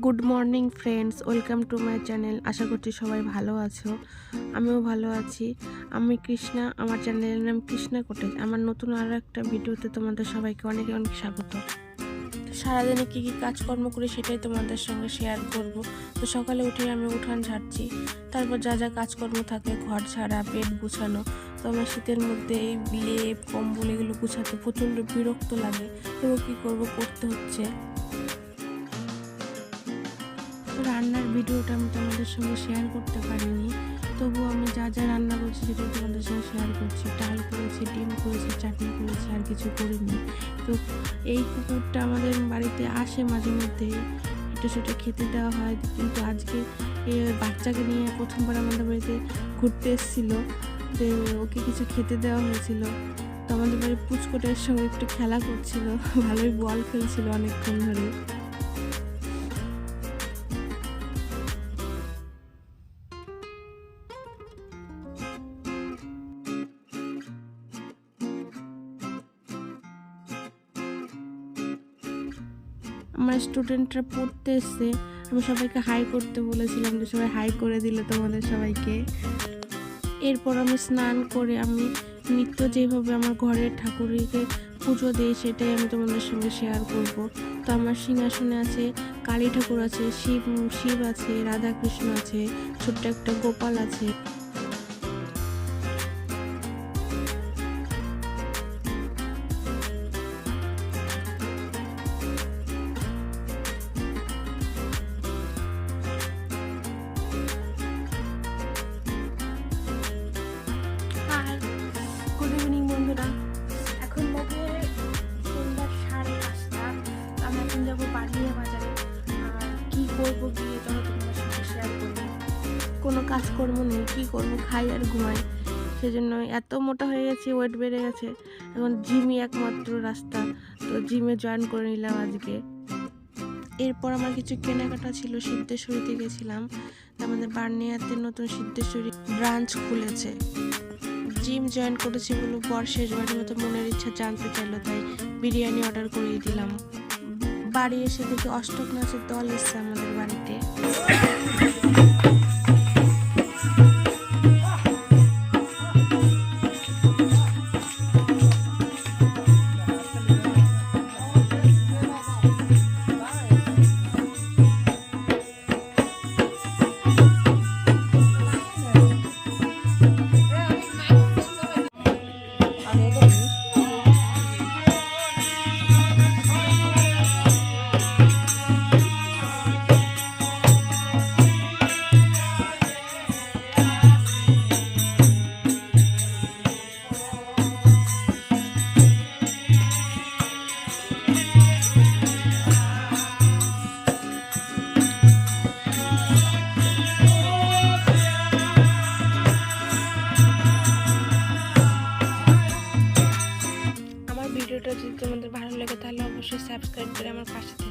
Good morning friends welcome to my channel আশা করছি সবাই ভালো আছো। আমিও ভালো আছি। আমি কৃষ্ণা। আমার চ্যানেলের নাম কৃষ্ণা কোটেজ আমার নতুন আরও একটা ভিডিওতে তোমাদের সবাইকে অনেক অনেক স্বাগত। সারাদিনে কী কী কাজকর্ম করি সেটাই তোমাদের সঙ্গে শেয়ার করব। তো সকালে উঠে আমি উঠান ঝাড়ছি। তারপর যা যা কাজকর্ম থাকে, ঘর ছাড়া পেট গুছানো, তো আমার শীতের মধ্যে এই কম্বল এগুলো গুছাতে প্রচণ্ড বিরক্ত লাগে। তবু কী করব? করতে হচ্ছে। রান্নার ভিডিওটা আমি তোমাদের সঙ্গে শেয়ার করতে পারিনি। তবুও আমি যা যা রান্না করছি সেটা তোমাদের সঙ্গে শেয়ার করছি। ডাল করেছি, ডিম করেছি, চাটনি করেছি, আর কিছু করিনি। তো এই কুকুরটা আমাদের বাড়িতে আসে মাঝে মধ্যে। একটু সেটা খেতে দেওয়া হয়। কিন্তু আজকে বাচ্চাকে নিয়ে প্রথমবার আমাদের বাড়িতে ঘুরতে এসেছিল। তো ওকে কিছু খেতে দেওয়া হয়েছিল। তো আমাদের বাড়ির পুচকোটার সঙ্গে একটু খেলা করছিল। ভালোই বল খেলছিল অনেকক্ষণ ধরে। আমার স্টুডেন্টরা পড়তে এসছে আমি সবাইকে হাই করতে বলেছিলাম যে, সবাই হাই করে দিল তোমাদের সবাইকে। এরপর আমি স্নান করে আমি নিত্য যেভাবে আমার ঘরের ঠাকুরকে পুজো দিই, সেটাই আমি তোমাদের সঙ্গে শেয়ার করব। তো আমার সিংহাসনে আছে, কালী ঠাকুর আছে, শিব শিব আছে রাধা কৃষ্ণ আছে, ছোট্ট একটা গোপাল আছে। যাব পানিয়া বাজারে। আর কী করব সাথে শেয়ার কোনো কাজকর্ম নেই, কী করব, খাই আর ঘুমাই। সেজন্য এত মোটা হয়ে গেছে ওয়েট বেড়ে গেছে। এখন জিমই একমাত্র রাস্তা। তো জিমে জয়েন করে নিলাম আজকে। এরপর আমার কিছু কেনাকাটা ছিল, সিদ্ধেশ্বরীতে গেছিলাম। আমাদের বার্নিয়াতে নতুন সিদ্ধেশ্বরী ব্রাঞ্চ খুলেছে। জিম জয়েন করেছি বলে পর শেষবারের মতো মনের ইচ্ছা জানতে চাইলো, তাই বিরিয়ানি অর্ডার করিয়ে দিলাম। বাড়ি এসে দেখি অষ্টক নাচের দল এসছে আমাদের বাড়িতে। ভিডিও যদি তোমাদের ভালো লাগে তাহলে অবশ্যই সাবস্ক্রাইব করে আমার পাশে